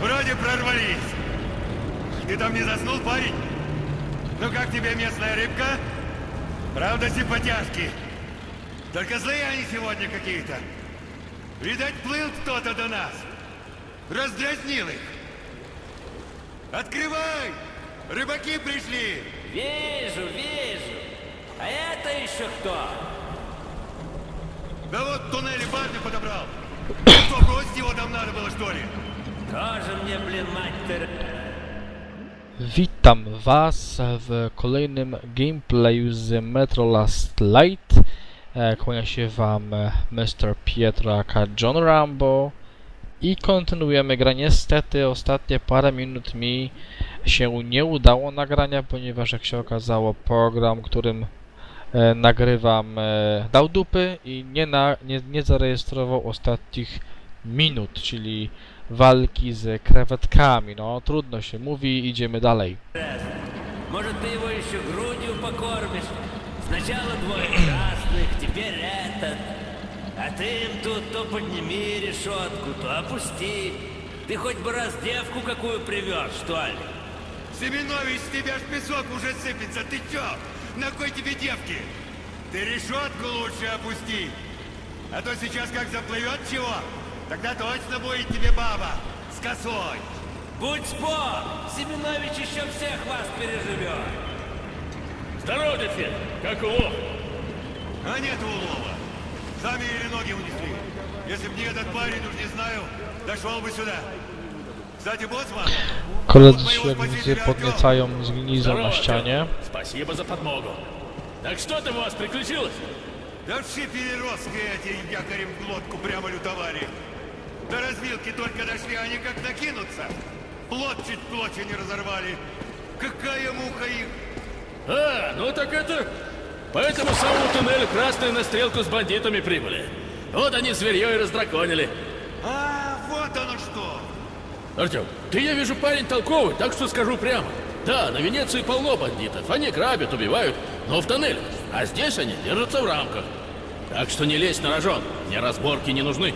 Вроде прорвались. Ты там не заснул, парень? Ну как тебе местная рыбка? Правда, симпатяшки. Только злые они сегодня какие-то. Видать, плыл кто-то до нас. Раздразнил их. Открывай! Рыбаки пришли! Вижу, вижу. А это еще кто? Да вот туннели банды подобрал. Что, бросить его там надо было, что ли? Тоже мне, блин, мать-то... Witam Was w kolejnym gameplayu z Metro Last Light. E, Kłania się Wam e, Mr. Pietro aka John Rambo i kontynuujemy grę. Niestety ostatnie parę minut mi się nie udało nagrania, ponieważ jak się okazało program, którym e, nagrywam e, dał dupy i nie, na, nie, nie zarejestrował ostatnich minut, czyli walki z krewetkami. No trudno się mówi, idziemy dalej. Может, ты его еще грудью покормишь? Сначала двое красных, теперь этот. А ты им тут то подними решетку, то опусти. Ты хоть бы раз девку какую привез, что ли? Семенович, с тебя ж песок уже сыпется. Ты чё? На кой тебе девки? Ты решетку лучше опусти. А то сейчас как заплывет чего, тогда точно будет тебе баба с косой. Будь спор, Семенович еще всех вас переживет. Здорово, Федь! Как улов? А нет улова. Сами еле ноги унесли. Если б не этот парень, уж не знаю, дошел бы сюда. Кстати, боцман, Koledzy się widzę podniecają z glinizą на ścianie. Спасибо за подмогу. Так что там у вас приключилось? да вши переростки эти якорем в глотку прямо лютовали. До развилки только дошли, они как накинутся. Плот чуть в клочья не разорвали. Какая муха их! А, ну так это... По этому самому туннелю красные на стрелку с бандитами прибыли. Вот они зверье и раздраконили. А, вот оно что! Артем, ты, я вижу, парень толковый, так что скажу прямо. Да, на Венеции полно бандитов. Они грабят, убивают, но в тоннеле. А здесь они держатся в рамках. Так что не лезь на рожон. Мне разборки не нужны.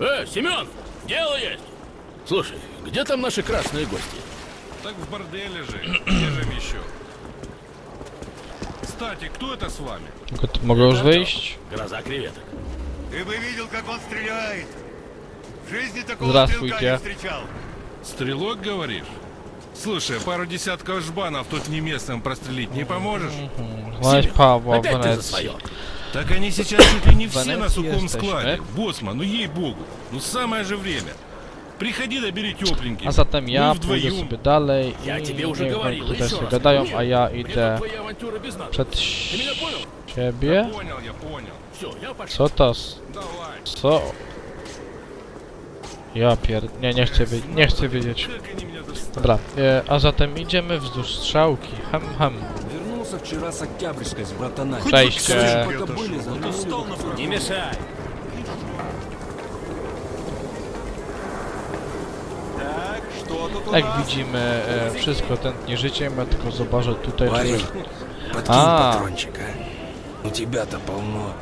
Э, Семен, дело есть. Слушай, где там наши красные гости? Так в борделе же. Где же им еще? Кстати, кто это с вами? Wyjść? Гроза креветок. Ты бы видел, как он стреляет! В жизни такого Здравствуйте. стрелка не встречал. Стрелок, говоришь? Слушай, пару десятков жбанов тут не местным прострелить не поможешь? W Опять ты за свое. Так они сейчас чуть ли не все Венеции на сухом есть, складе. да? Боцман, ну ей-богу. Ну самое же время. Приходи, добери тепленький. A zatem ja Мы pójdę вдвоем. sobie dalej Я i тебе уже niech говорил, oni tutaj еще sobie раз. gadają, Нет, a ja мне тут idę твои авантюры без надо. przed Ты меня понял? siebie. Понял, я понял. Все, я пошел. Co to? s- Давай. Co? Ja pier... Nie, nie chcę, wiedzieć, nie chcę wiedzieć. Как они меня достали. Dobra, e, a zatem idziemy wzdłuż strzałki. Hem, hem. Вернулся вчера с Октябрьской с братанами. Cześć. e, Пока были, за Не мешай. Jak widzimy, e, wszystko tętni życiem, ja tylko zobaczę tutaj, czy Парень, coś... подкинь А. патрончик, а? У тебя-то полно.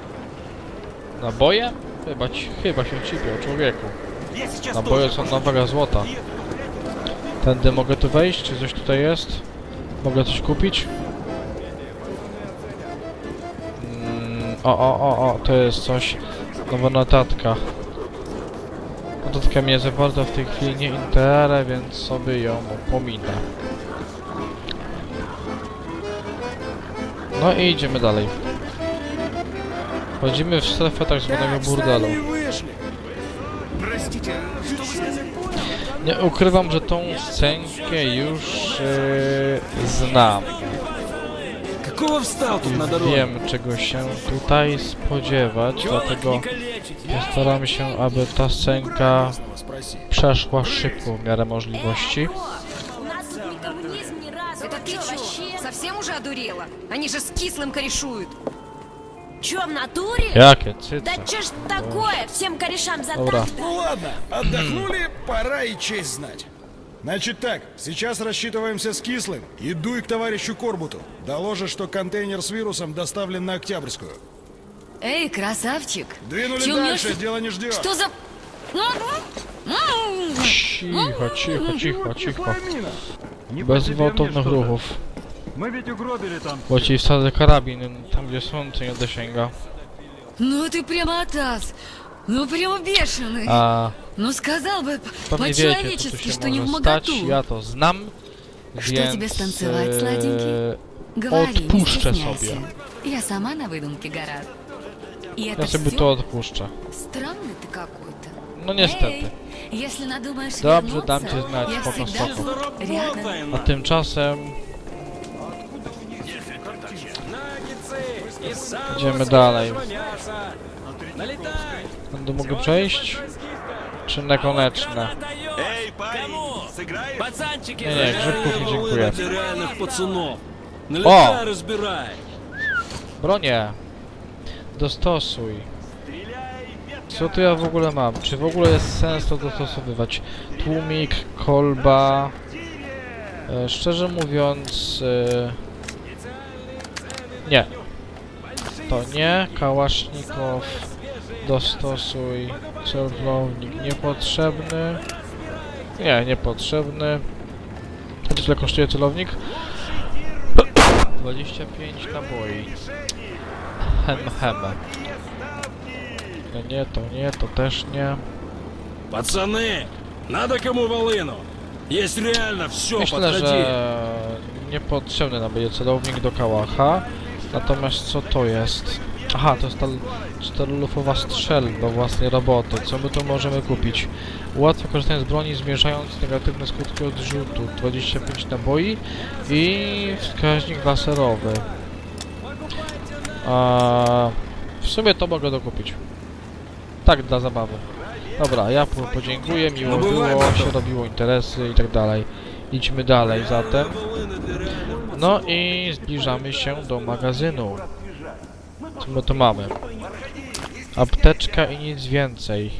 Naboje? Chyba, ci, chyba się ciebie, człowieku. Naboje są na wagę złota. Tędy mogę tu wejść? Czy coś tutaj jest? Mogę coś kupić? O, o, o, o, to jest coś. Nowa notatka. Notatka mnie za bardzo w tej chwili nie interesuje, więc sobie ją pominę. No i idziemy dalej. Wchodzimy w strefę tak zwanego burdelu. Nie ukrywam, że tą scenkę już e, znam. Какого встал тут на I дороге? wiem, czego się tutaj spodziewać, dlatego postaram się, aby ta scenka przeszła szybko w miarę możliwości. У нас тут не коммунизм ни разу. Это ты чё, совсем уже одурела? Они же с кислым корешуют. Чё, в натуре? Jakie cyce. Да чё ж такое? Всем корешам за Dobra. так Ну ладно, отдохнули, пора и честь знать. Значит так, сейчас рассчитываемся с Кислым и дуй к товарищу Корбуту. Доложишь, что контейнер с вирусом доставлен на Октябрьскую. Эй, красавчик. Двинули Чё дальше, мнёшься? дело не ждет. Что за... Cicho, cicho, cicho. Мина. Bez gwałtownych ruchów. Мы ведь угробили там ci wsadzę karabin tam, gdzie słońce nie dosięga. Ну ты прямо атас. Ну прямо бешеный. A Ну сказал бы pewnie wiecie, co tu по-человечески, się что не в może stać. моготу. Ja to znam, Что więc тебе станцевать, e, сладенький? Говори, не odpuszczę стесняйся. sobie. Я сама на выдумке гораздо. И это Ja sobie всё? to odpuszczę. Странный ты какой-то. No niestety. Эй, если надумаешь Dobrze, вернуться, dam ci znać, я spoko, всегда spoko. рядом. A tymczasem idziemy dalej. Będę mógł przejść? Czy nekonieczne? Эй, парень, сыграешь? Пацанчики, Nie, nie, grzybków nie dziękuję. Для реальных пацанов. О! Налетай, разбирай. Bronię! Dostosuj. Co tu ja w ogóle mam? Czy w ogóle jest sens to dostosowywać? Tłumik, kolba... E, szczerze mówiąc... E, nie. To nie. Kałasznikow. Dostosuj. Celownik niepotrzebny. Nie, niepotrzebny. Ile tyle kosztuje celownik? 25 naboi. Hem, hem. To nie, to nie, to też nie. Пацаны, надо кому волыну. Есть реально все, Myślę, подходи. że niepotrzebny nam będzie celownik do kałacha. Natomiast co to jest? Aha, to jest ta czterolufowa strzelba własnej roboty. Co my tu możemy kupić? Ułatwia korzystanie z broni, zmniejszając negatywne skutki odrzutu. 25 naboi i wskaźnik laserowy. A w sumie to mogę dokupić. Tak, dla zabawy. Dobra, ja po- podziękuję, miło No było, się robiło interesy i tak dalej. Idźmy dalej zatem. No i zbliżamy się do magazynu. Co my tu mamy? Apteczka i nic więcej.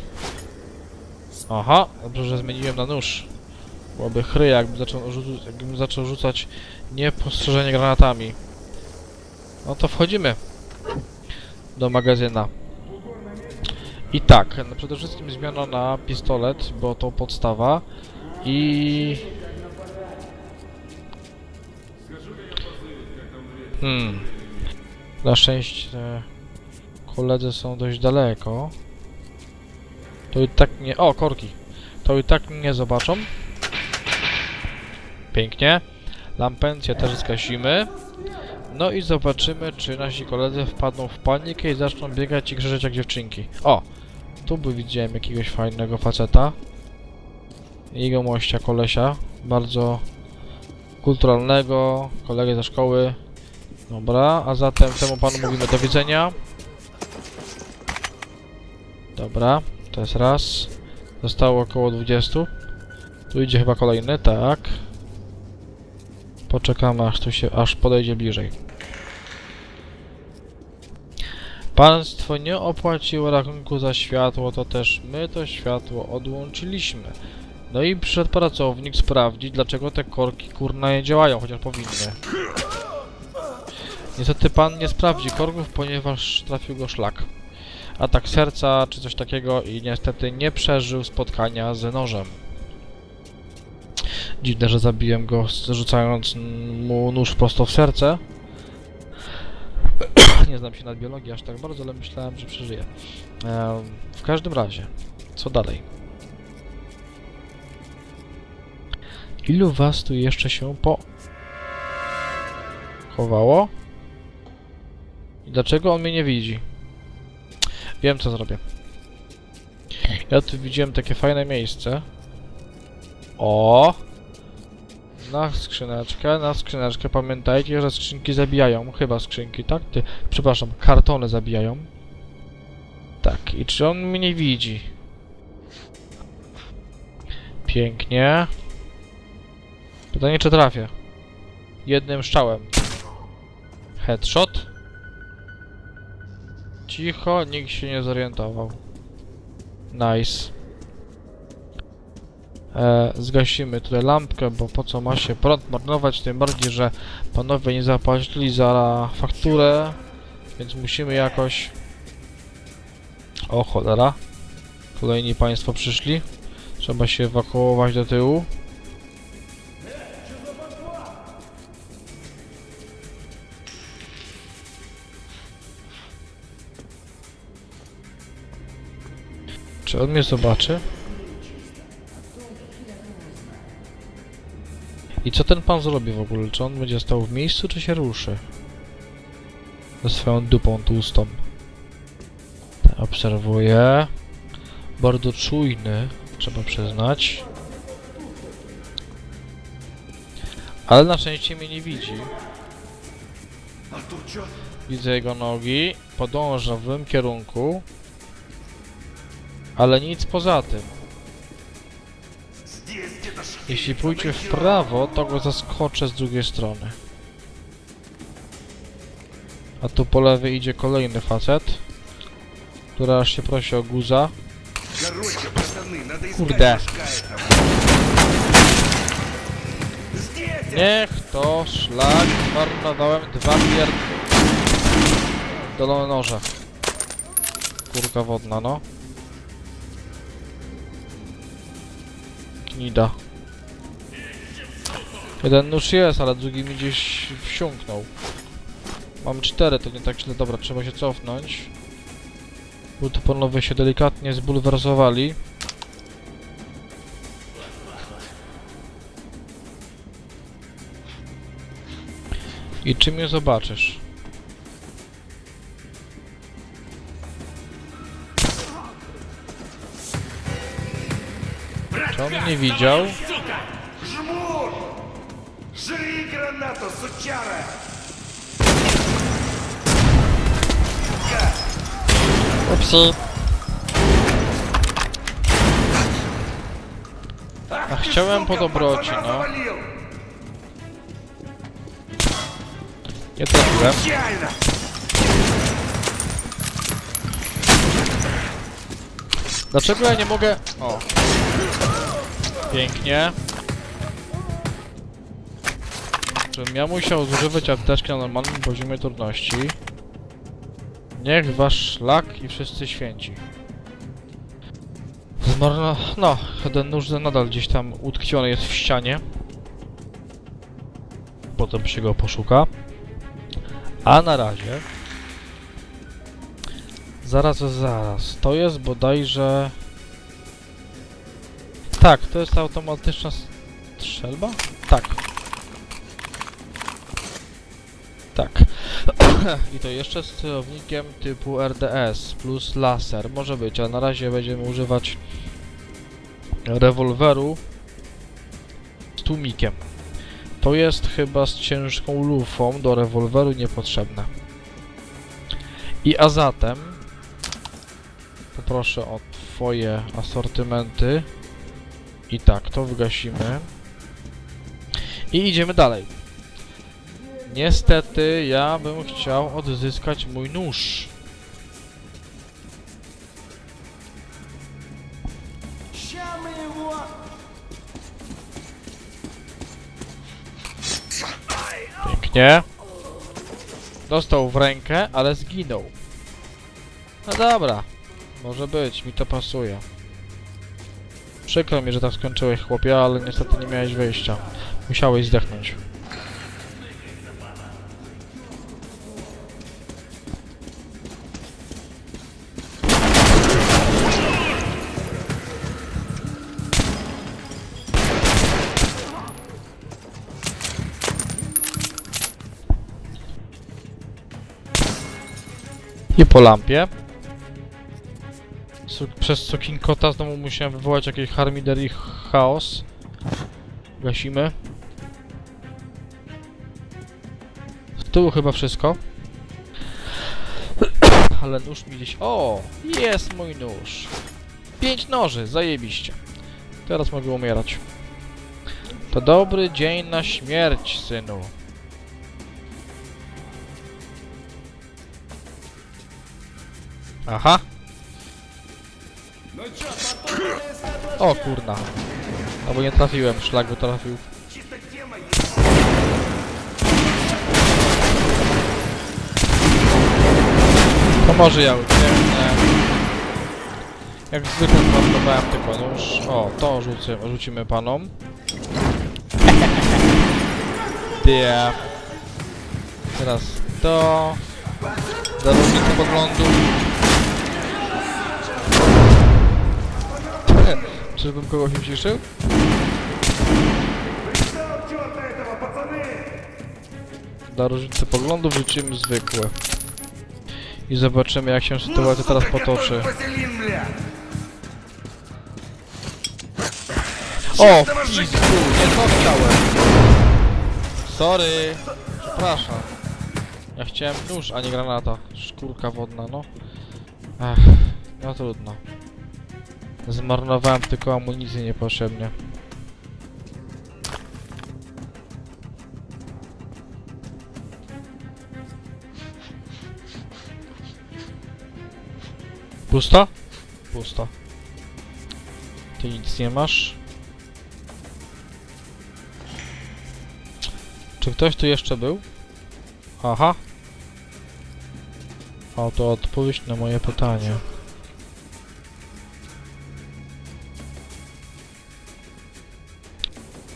Aha, dobrze, że zmieniłem na nóż. Byłoby chry, jakbym zaczął, jakbym zaczął rzucać niepostrzeżenie granatami. No to wchodzimy do magazyna. I tak, no przede wszystkim zmiana na pistolet, bo to podstawa. I... Hmm. Na szczęście koledzy są dość daleko. To i tak nie... O, korki! To i tak nie zobaczą. Pięknie. Lampencję też zgasimy. No i zobaczymy, czy nasi koledzy wpadną w panikę i zaczną biegać i krzyczeć jak dziewczynki. O! Tu by widziałem jakiegoś fajnego faceta. Jego mościa kolesia. Bardzo kulturalnego. Kolegę ze szkoły. Dobra, a zatem temu panu mówimy do widzenia. Dobra, to jest raz. Zostało około 20. Tu idzie chyba kolejny, tak. Poczekamy aż tu się, aż podejdzie bliżej. Państwo nie opłaciło rachunku za światło, to też my to światło odłączyliśmy. No i przyszedł pracownik sprawdzić, dlaczego te korki kurna nie działają, chociaż powinny. Niestety pan nie sprawdzi korków, ponieważ trafił go szlak. Atak serca czy coś takiego i niestety nie przeżył spotkania z nożem. Dziwne, że zabiłem go rzucając mu nóż prosto w serce. nie znam się na biologii aż tak bardzo, ale myślałem, że przeżyje. W każdym razie, co dalej? Ilu was tu jeszcze się po... chowało? I dlaczego on mnie nie widzi? Wiem co zrobię. Ja tu widziałem takie fajne miejsce. O! Na skrzyneczkę, na skrzyneczkę. Pamiętajcie, że skrzynki zabijają. Chyba skrzynki, tak? Ty, przepraszam, kartony zabijają. Tak, i czy on mnie nie widzi? Pięknie. Pytanie, czy trafię? Jednym strzałem. Headshot. Cicho, nikt się nie zorientował. Nice. E, zgasimy tutaj lampkę, bo po co ma się prąd marnować, tym bardziej, że panowie nie zapłacili za fakturę, więc musimy jakoś O cholera. Kolejni państwo przyszli. Trzeba się ewakuować do tyłu. Czy on mnie zobaczy? I co ten pan zrobi w ogóle? Czy on będzie stał w miejscu, czy się ruszy? Ze swoją dupą tłustą. Obserwuję. Bardzo czujny, trzeba przyznać. Ale na szczęście mnie nie widzi. Widzę jego nogi, podąża w złym kierunku. Ale nic poza tym. Jeśli pójdzie w prawo, to go zaskoczę z drugiej strony. A tu po lewej idzie kolejny facet, który aż się prosi o guza. Kurde. Niech to szlak, marnowałem dwa pierd... Dolone noże. Kurka wodna, no. Knida. Jeden nóż jest, ale drugi mi gdzieś wsiąknął. Mam cztery, to nie tak źle. Dobra, trzeba się cofnąć. Panowie się delikatnie zbulwersowali. I czy mnie zobaczysz? nie widział. Żmur! Żyj granato, suciarę! Upsi. A chciałem po dobroci, no. Nie trafiłem. Dlaczego ja nie mogę... O. Pięknie. Żebym ja musiał zużywać apteczki na normalnym poziomie trudności. Niech wasz szlak i wszyscy święci. Zmarno... No, ten nóż nadal gdzieś tam utkwiony jest w ścianie. Potem się go poszuka. A na razie... Zaraz, zaraz. To jest bodajże... Tak, to jest automatyczna strzelba? Tak. Tak. I to jeszcze z celownikiem typu RDS plus laser. Może być, ale na razie będziemy używać rewolweru z tłumikiem. To jest chyba z ciężką lufą do rewolweru niepotrzebne. I a zatem poproszę o twoje asortymenty. I tak, to wygasimy. I idziemy dalej. Niestety, ja bym chciał odzyskać mój nóż. Pięknie. Dostał w rękę, ale zginął. No dobra. Może być, mi to pasuje. Przykro mi, że tak skończyłeś chłopie, ale niestety nie miałeś wyjścia. Musiałeś zdechnąć. I po lampie. Przez Sukinkota znowu musiałem wywołać jakiś harmider i chaos. Gasimy. Z tyłu chyba wszystko. Ale nóż mi gdzieś... O! Jest mój nóż! Pięć noży, zajebiście. Teraz mogę umierać. To dobry dzień na śmierć, synu. Aha. O kurna. No bo nie trafiłem, szlak by trafił. To może ja ucieknę. Jak zwykle zmarnowałem tylko nóż. O, to rzucę, rzucimy panom. Dia. Teraz to. Za różnicę poglądu. Czyżbym kogoś uciszył? Dla różnicy poglądów rzucimy zwykłe. I zobaczymy jak się sytuacja teraz potoczy. O! Pizdu, nie to chciałem. Sorry. Przepraszam. Ja chciałem nóż, a nie granata. Szkórka wodna, no. Ech, no trudno. Zmarnowałem tylko amunicję niepotrzebnie. Pusto? Pusto. Ty nic nie masz? Czy ktoś tu jeszcze był? Aha. O, to odpowiedź na moje pytanie.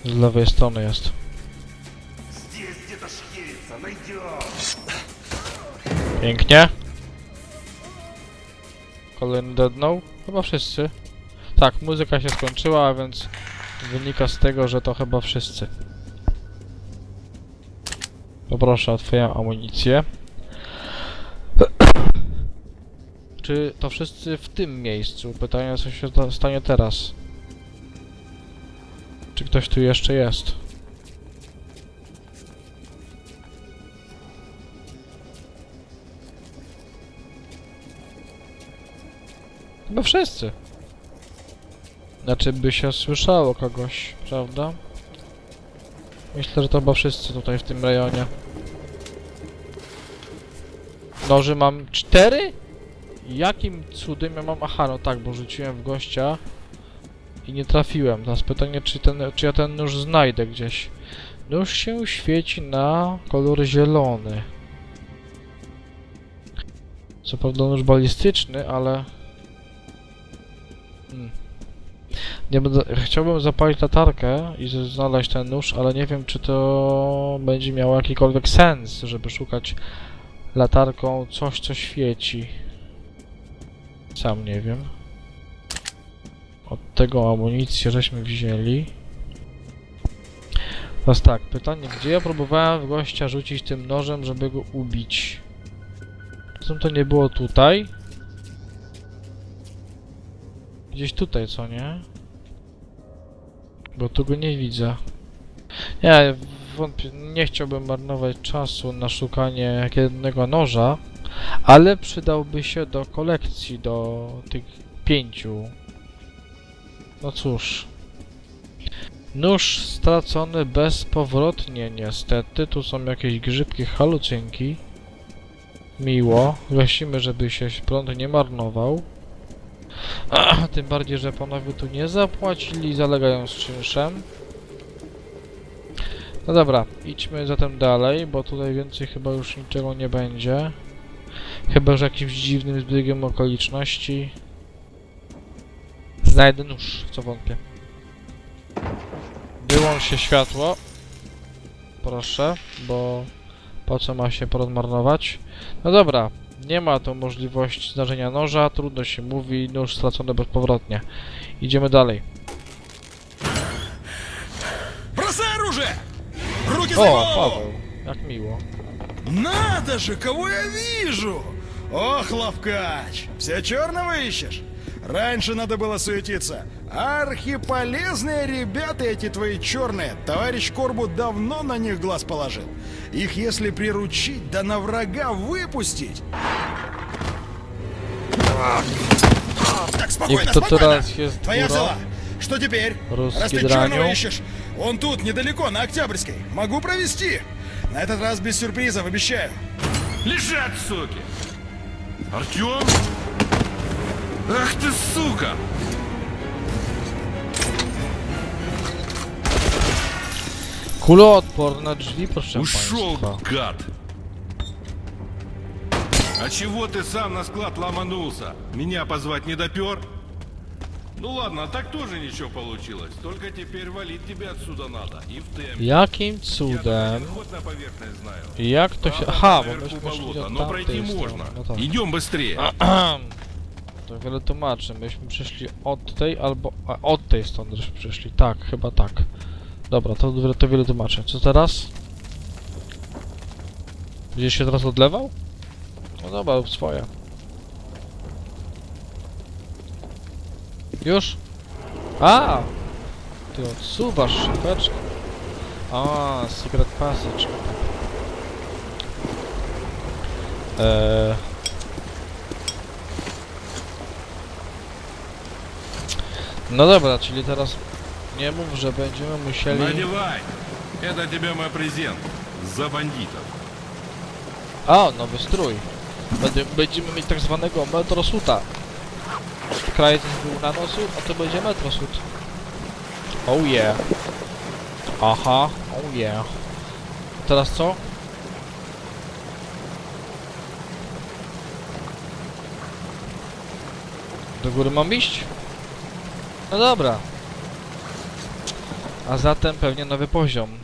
Z lewej strony jest. Pięknie. Kolejny deadnął? Chyba wszyscy. Tak, muzyka się skończyła, a więc wynika z tego, że to chyba wszyscy. Poproszę o twoją amunicję. Czy to wszyscy w tym miejscu? Pytanie co się sta- stanie teraz. Ktoś tu jeszcze jest? Chyba wszyscy. Znaczy by się słyszało kogoś, prawda? Myślę, że to chyba wszyscy tutaj w tym rejonie. Noży mam cztery? Jakim cudem ja mam... Aha, no tak, bo rzuciłem w gościa i nie trafiłem. Teraz pytanie, czy, ten, czy ja ten nóż znajdę gdzieś. Nóż się świeci na kolor zielony. Co prawda nóż balistyczny, ale... Hmm. Nie będę... Chciałbym zapalić latarkę i znaleźć ten nóż, ale nie wiem, czy to będzie miało jakikolwiek sens, żeby szukać latarką coś, co świeci. Sam nie wiem. Od tego amunicję żeśmy wzięli. Teraz tak, pytanie, gdzie ja próbowałem w gościa rzucić tym nożem, żeby go ubić? Czym to nie było tutaj? Gdzieś tutaj, co nie? Bo tu go nie widzę. Nie, wątpię, nie chciałbym marnować czasu na szukanie jednego noża, ale przydałby się do kolekcji, do tych pięciu. No cóż. Nóż stracony bezpowrotnie niestety. Tu są jakieś grzybki, halucynki. Miło. Gasimy, żeby się prąd nie marnował. Tym bardziej, że panowie tu nie zapłacili, zalegają z czynszem. No dobra, idźmy zatem dalej, bo tutaj więcej chyba już niczego nie będzie. Chyba, że jakimś dziwnym zbiegiem okoliczności znajdę nóż, w co wątpię. Wyłącz się światło. Proszę, bo po co ma się porozmarnować? No dobra, nie ma tu możliwości zdarzenia noża, trudno się mówi, nóż stracony bezpowrotnie. Idziemy dalej. Бросай оружие! Руки за O, голову! Paweł, jak miło. Надо же, кого я вижу! Ох, Лавкач, все черного ищешь? Раньше надо было суетиться. Архиполезные ребята эти твои черные. Товарищ Корбу давно на них глаз положил. Их если приручить, да на врага выпустить. Так, спокойно, И кто спокойно. Твоя взяла. Что теперь? Русский Раз ты драню. черного ищешь, он тут, недалеко, на Октябрьской. Могу провести. На этот раз без сюрпризов, обещаю. Лежат, суки! Артем? Ах ты, сука! Kuloodporne drzwi, proszę Ушел, państwa. гад! А чего ты сам на склад ломанулся? Меня позвать не допер? Ну ладно, так тоже ничего получилось. Только теперь валить тебе отсюда надо. И в темпе. Jakim Я cudem? на поверхность знаю. Jak to się... Aha, bo myśmy szli od но пройти tamtej можно. strony. No tak. Идем быстрее. To wiele tłumaczy. Myśmy przyszli od tej albo... A, od tej strony żeśmy przyszli. Tak, chyba tak. Dobra, to, to wiele tłumaczy. Co teraz? Będziesz się teraz odlewał? No dobra, swoje. Już? A! Ty odsuwasz szybeczkę. A, secret passage. Eee... No dobra, czyli teraz nie mów, że będziemy musieli... Надевай. Это тебе мой презент. За бандитов. A, nowy strój. Będzie, będziemy mieć tak zwanego metrosuta. Krajec był nanosut, a to będzie metrosut. Oh yeah. Aha, oh yeah. Teraz co? Do góry mam iść? No dobra. A zatem pewnie nowy poziom.